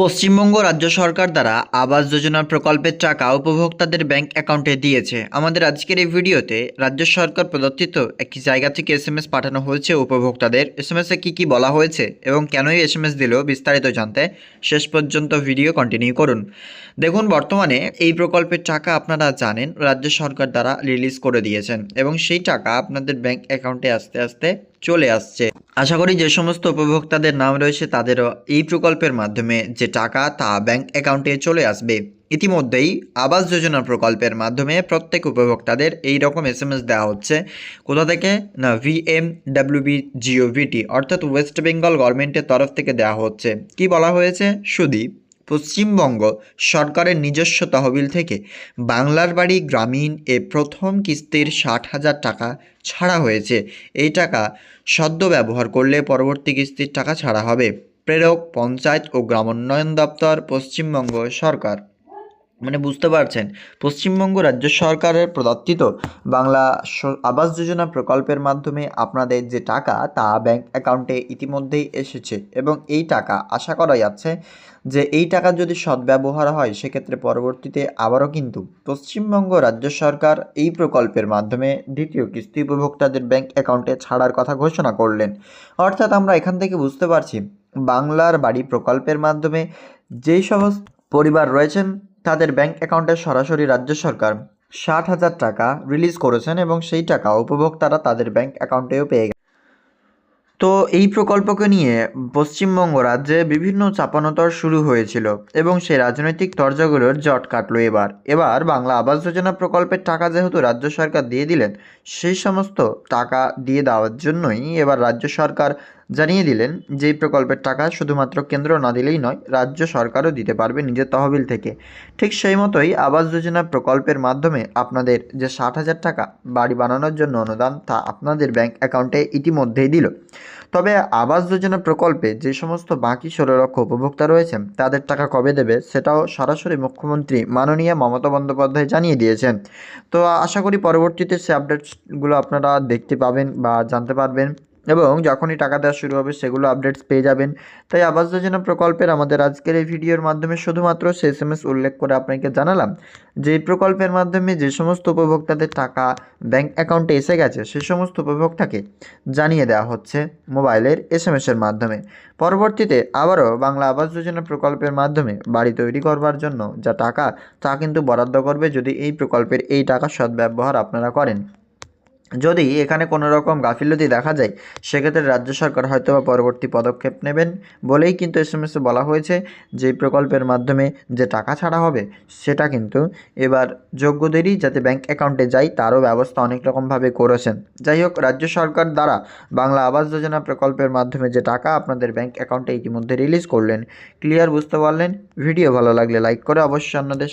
পশ্চিমবঙ্গ রাজ্য সরকার দ্বারা আবাস যোজনা প্রকল্পের টাকা উপভোক্তাদের ব্যাংক অ্যাকাউন্টে দিয়েছে। আমাদের আজকের এই ভিডিওতে রাজ্য সরকার প্রদত্তিত একটি জায়গা থেকে এসএমএস পাঠানো হয়েছে উপভোক্তাদের। এসএমএসে কী কী বলা হয়েছে এবং কেনই এসএমএস দিল বিস্তারিত জানতে শেষ পর্যন্ত ভিডিও কন্টিনিউ করুন। দেখুন, বর্তমানে এই প্রকল্পের টাকা আপনারা জানেন রাজ্য সরকার দ্বারা রিলিজ করে দিয়েছেন এবং সেই টাকা আপনাদের ব্যাংক অ্যাকাউন্টে আস্তে আস্তে চলে আসছে। আশা করি যে সমস্ত উপভোক্তাদের নাম রয়েছে তাদেরও এই প্রকল্পের মাধ্যমে যে টাকা তা ব্যাংক অ্যাকাউন্টে চলে আসবে। ইতিমধ্যেই আবাস যোজনা প্রকল্পের মাধ্যমে প্রত্যেক উপভোক্তাদের এই রকম এস এম এস দেওয়া হচ্ছে। কোথা থেকে? না ভিএম ডাব্লিউবি জিওভিটি অর্থাৎ ওয়েস্ট বেঙ্গল গভর্নমেন্টের তরফ থেকে দেওয়া হচ্ছে। কি বলা হয়েছে? সুদীপ। পশ্চিমবঙ্গ সরকারের নিজস্ব তহবিল থেকে বাংলার বাড়ি গ্রামীণ এ প্রথম কিস্তির ষাট হাজার টাকা ছাড়া হয়েছে। এই টাকা সদ্য ব্যবহার করলে পরবর্তী কিস্তির টাকা ছাড়া হবে। প্রেরক, পঞ্চায়েত ও গ্রামোন্নয়ন দপ্তর, পশ্চিমবঙ্গ সরকার। মানে বুঝতে পারছেন, পশ্চিমবঙ্গ রাজ্য সরকারের প্রদত্তিত বাংলা আবাস যোজনা প্রকল্পের মাধ্যমে আপনাদের যে টাকা তা ব্যাংক অ্যাকাউন্টে ইতিমধ্যেই এসেছে এবং এই টাকা আশা করা যাচ্ছে যে এই টাকা যদি সদ্ব্যবহার হয় সেক্ষেত্রে পরবর্তীতে আবারও কিন্তু পশ্চিমবঙ্গ রাজ্য সরকার এই প্রকল্পের মাধ্যমে দ্বিতীয় কিস্তি উপভোক্তাদের ব্যাংক অ্যাকাউন্টে ছাড়ার কথা ঘোষণা করলেন। অর্থাৎ আমরা এখান থেকে বুঝতে পারছি, বাংলার বাড়ি প্রকল্পের মাধ্যমে যেই সমস্ত পরিবার রয়েছেন তাদের ব্যাংক অ্যাকাউন্টে সরাসরি রাজ্য সরকার ষাট হাজার টাকা রিলিজ করেছেন এবং সেই টাকা উপভোক্তারা তাদের ব্যাংক অ্যাকাউন্টেও পেয়ে গেছে। তো এই প্রকল্পকে নিয়ে পশ্চিমবঙ্গ রাজ্যে বিভিন্ন চাপানোতর শুরু হয়েছিল এবং সেই রাজনৈতিক তরজাগুলোর জট কাটলো এবার। এবার বাংলা আবাস যোজনা প্রকল্পের টাকা যেহেতু রাজ্য সরকার দিয়ে দিলেন, সেই সমস্ত টাকা দিয়ে দেওয়ার জন্যই এবার রাজ্য সরকার জানিয়ে দিলেন যে এই প্রকল্পের টাকা শুধুমাত্র কেন্দ্র না দিলেই নয়, রাজ্য সরকারও দিতে পারবে নিজের তহবিল থেকে। ঠিক সেই মতোই আবাস যোজনা প্রকল্পের মাধ্যমে আপনাদের যে ষাট হাজার টাকা বাড়ি বানানোর জন্য অনুদান, তা আপনাদের ব্যাংক অ্যাকাউন্টে ইতিমধ্যেই দিল। তবে আবাস যোজনা প্রকল্পে যে সমস্ত বাকি ষোলো লক্ষ উপভোক্তা রয়েছেন, তাদের টাকা কবে দেবে সেটাও সরাসরি মুখ্যমন্ত্রী মাননীয় মমতা বন্দ্যোপাধ্যায় জানিয়ে দিয়েছেন। তো আশা করি পরবর্তীতে সে আপডেটসগুলো আপনারা দেখতে পাবেন বা জানতে পারবেন। এবং যখনই টাকা দেওয়া শুরু হবে, সেগুলো আপডেটস পেয়ে যাবেন। তাই আবাস যোজনা প্রকল্পের আমাদের আজকের এই ভিডিওর মাধ্যমে শুধুমাত্র সে এম এস উল্লেখ করে আপনাকে জানালাম যে প্রকল্পের মাধ্যমে যে সমস্ত উপভোক্তাদের টাকা ব্যাংক অ্যাকাউন্টে এসে গেছে, সে সমস্ত উপভোক্তাকে জানিয়ে দেওয়া হচ্ছে মোবাইলের এস এম এসের মাধ্যমে। পরবর্তীতে আবারও বাংলা আবাস যোজনা প্রকল্পের মাধ্যমে বাড়ি তৈরি করবার জন্য যা টাকা, তা কিন্তু বরাদ্দ করবে যদি এই প্রকল্পের এই টাকা সদ্ব্যবহার আপনারা করেন। যদি এখানে কোনো রকম গাফিলতি দেখা যায়, সেক্ষেত্রে রাজ্য সরকার হয়তো বা পরবর্তী পদক্ষেপ নেবেন বলেই কিন্তু এস এম এসে বলা হয়েছে। যে প্রকল্পের মাধ্যমে যে টাকা ছাড়া হবে, সেটা কিন্তু এবার যোগ্যদেরই যাতে ব্যাংক অ্যাকাউন্টে যায়, তারও ব্যবস্থা অনেক রকমভাবে করেছেন। যাই হোক, রাজ্য সরকার দ্বারা বাংলা আবাস যোজনা প্রকল্পের মাধ্যমে যে টাকা আপনাদের ব্যাংক অ্যাকাউন্টে ইতিমধ্যে রিলিজ করলেন ক্লিয়ার বুঝতে পারলেন। ভিডিও ভালো লাগলে লাইক করে অবশ্যই অন্যদের